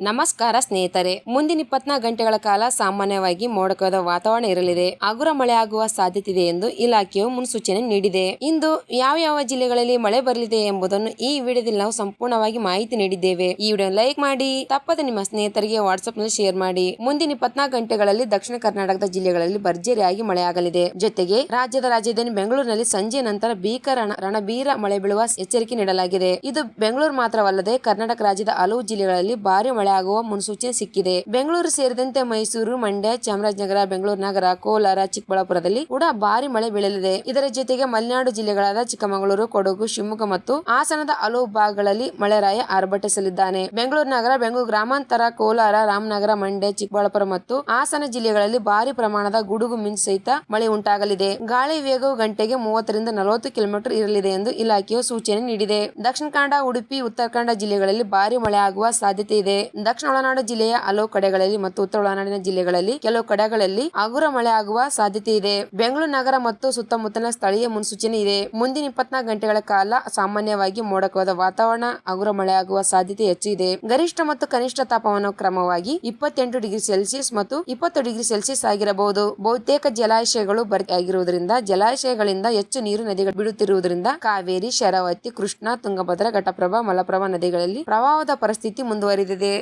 ನಮಸ್ಕಾರ ಸ್ನೇಹಿತರೆ, ಮುಂದಿನ ಇಪ್ಪತ್ನಾಲ್ಕು ಗಂಟೆಗಳ ಕಾಲ ಸಾಮಾನ್ಯವಾಗಿ ಮೋಡಕದ ವಾತಾವರಣ ಇರಲಿದೆ. ಹಗುರ ಮಳೆ ಆಗುವ ಸಾಧ್ಯತೆ ಇದೆ ಎಂದು ಇಲಾಖೆಯು ಮುನ್ಸೂಚನೆ ನೀಡಿದೆ. ಇಂದು ಯಾವ ಯಾವ ಜಿಲ್ಲೆಗಳಲ್ಲಿ ಮಳೆ ಬರಲಿದೆ ಎಂಬುದನ್ನು ಈ ವಿಡಿಯೋದಲ್ಲಿ ನಾವು ಸಂಪೂರ್ಣವಾಗಿ ಮಾಹಿತಿ ನೀಡಿದ್ದೇವೆ. ಈ ವಿಡಿಯೋ ಲೈಕ್ ಮಾಡಿ, ತಪ್ಪದೆ ನಿಮ್ಮ ಸ್ನೇಹಿತರಿಗೆ ವಾಟ್ಸ್ಆಪ್ನಲ್ಲಿ ಶೇರ್ ಮಾಡಿ. ಮುಂದಿನ ಇಪ್ಪತ್ನಾಲ್ಕು ಗಂಟೆಗಳಲ್ಲಿ ದಕ್ಷಿಣ ಕರ್ನಾಟಕದ ಜಿಲ್ಲೆಗಳಲ್ಲಿ ಭರ್ಜರಿಯಾಗಿ ಮಳೆ ಆಗಲಿದೆ ಜೊತೆಗೆ ರಾಜ್ಯದ ರಾಜಧಾನಿ ಬೆಂಗಳೂರಿನಲ್ಲಿ ಸಂಜೆ ನಂತರ ಭೀಕರ ರಣಬೀರ ಮಳೆ ಬೀಳುವ ಎಚ್ಚರಿಕೆ ನೀಡಲಾಗಿದೆ. ಇದು ಬೆಂಗಳೂರು ಮಾತ್ರವಲ್ಲದೆ ಕರ್ನಾಟಕ ರಾಜ್ಯದ ಹಲವು ಜಿಲ್ಲೆಗಳಲ್ಲಿ ಭಾರಿ ಮಳೆ ಆಗುವ ಮುನ್ಸೂಚನೆ ಸಿಕ್ಕಿದೆ. ಬೆಂಗಳೂರು ಸೇರಿದಂತೆ ಮೈಸೂರು, ಮಂಡ್ಯ, ಚಾಮರಾಜನಗರ, ಬೆಂಗಳೂರು, ನಗರ, ಕೋಲಾರ, ಚಿಕ್ಕಬಳ್ಳಾಪುರದಲ್ಲಿ ಕೂಡ ಭಾರಿ ಮಳೆ ಬೀಳಲಿದೆ. ಇದರ ಜೊತೆಗೆ ಮಲೆನಾಡು ಜಿಲ್ಲೆಗಳಾದ ಚಿಕ್ಕಮಗಳೂರು, ಕೊಡಗು, ಶಿವಮೊಗ್ಗ ಮತ್ತು ಹಾಸನದ ಹಲವು ಭಾಗಗಳಲ್ಲಿ ಮಳೆರಾಯ ಆರ್ಭಟಿಸಲಿದ್ದಾನೆ. ಬೆಂಗಳೂರು ನಗರ, ಬೆಂಗಳೂರು ಗ್ರಾಮಾಂತರ, ಕೋಲಾರ, ರಾಮನಗರ, ಮಂಡ್ಯ, ಚಿಕ್ಕಬಳ್ಳಾಪುರ ಮತ್ತು ಹಾಸನ ಜಿಲ್ಲೆಗಳಲ್ಲಿ ಭಾರಿ ಪ್ರಮಾಣದ ಗುಡುಗು ಮಿಂಚು ಸಹಿತ ಮಳೆ ಉಂಟಾಗಲಿದೆ. ಗಾಳಿ ವೇಗವು ಗಂಟೆಗೆ ಮೂವತ್ತರಿಂದ ನಲವತ್ತು ಕಿಲೋಮೀಟರ್ ಇರಲಿದೆ ಎಂದು ಇಲಾಖೆಯು ಸೂಚನೆ ನೀಡಿದೆ. ದಕ್ಷಿಣ ಕನ್ನಡ, ಉಡುಪಿ ಉತ್ತರ ಕನ್ನಡ ಜಿಲ್ಲೆಗಳಲ್ಲಿ ಭಾರಿ ಮಳೆ ಆಗುವ ಸಾಧ್ಯತೆ ಇದೆ. ದಕ್ಷಿಣ ಒಳನಾಡು ಜಿಲ್ಲೆಯ ಹಲವು ಕಡೆಗಳಲ್ಲಿ ಮತ್ತು ಉತ್ತರ ಒಳನಾಡಿನ ಜಿಲ್ಲೆಗಳಲ್ಲಿ ಕೆಲವು ಕಡೆಗಳಲ್ಲಿ ಹಗುರ ಮಳೆ ಆಗುವ ಸಾಧ್ಯತೆ ಇದೆ. ಬೆಂಗಳೂರು ನಗರ ಮತ್ತು ಸುತ್ತಮುತ್ತಲಿನ ಸ್ಥಳೀಯ ಮುನ್ಸೂಚನೆ ಇದೆ. ಮುಂದಿನ ಇಪ್ಪತ್ನಾಲ್ಕು ಗಂಟೆಗಳ ಕಾಲ ಸಾಮಾನ್ಯವಾಗಿ ಮೋಡಕವಾದ ವಾತಾವರಣ, ಹಗುರ ಮಳೆ ಆಗುವ ಸಾಧ್ಯತೆ ಹೆಚ್ಚು ಇದೆ. ಗರಿಷ್ಠ ಮತ್ತು ಕನಿಷ್ಠ ತಾಪಮಾನ ಕ್ರಮವಾಗಿ ಇಪ್ಪತ್ತೆಂಟು ಡಿಗ್ರಿ ಸೆಲ್ಸಿಯಸ್ ಮತ್ತು ಇಪ್ಪತ್ತು ಡಿಗ್ರಿ ಸೆಲ್ಸಿಯಸ್ ಆಗಿರಬಹುದು. ಬಹುತೇಕ ಜಲಾಶಯಗಳು ಭರ್ತಿಯಾಗಿರುವುದರಿಂದ ಜಲಾಶಯಗಳಿಂದ ಹೆಚ್ಚು ನೀರು ನದಿಗಳು ಬಿಡುತ್ತಿರುವುದರಿಂದ ಕಾವೇರಿ, ಶರಾವತಿ, ಕೃಷ್ಣ, ತುಂಗಭದ್ರಾ, ಘಟಪ್ರಭಾ, ಮಲಪ್ರಭಾ ನದಿಗಳಲ್ಲಿ ಪ್ರವಾಹದ ಪರಿಸ್ಥಿತಿ ಮುಂದುವರಿದಿದೆ.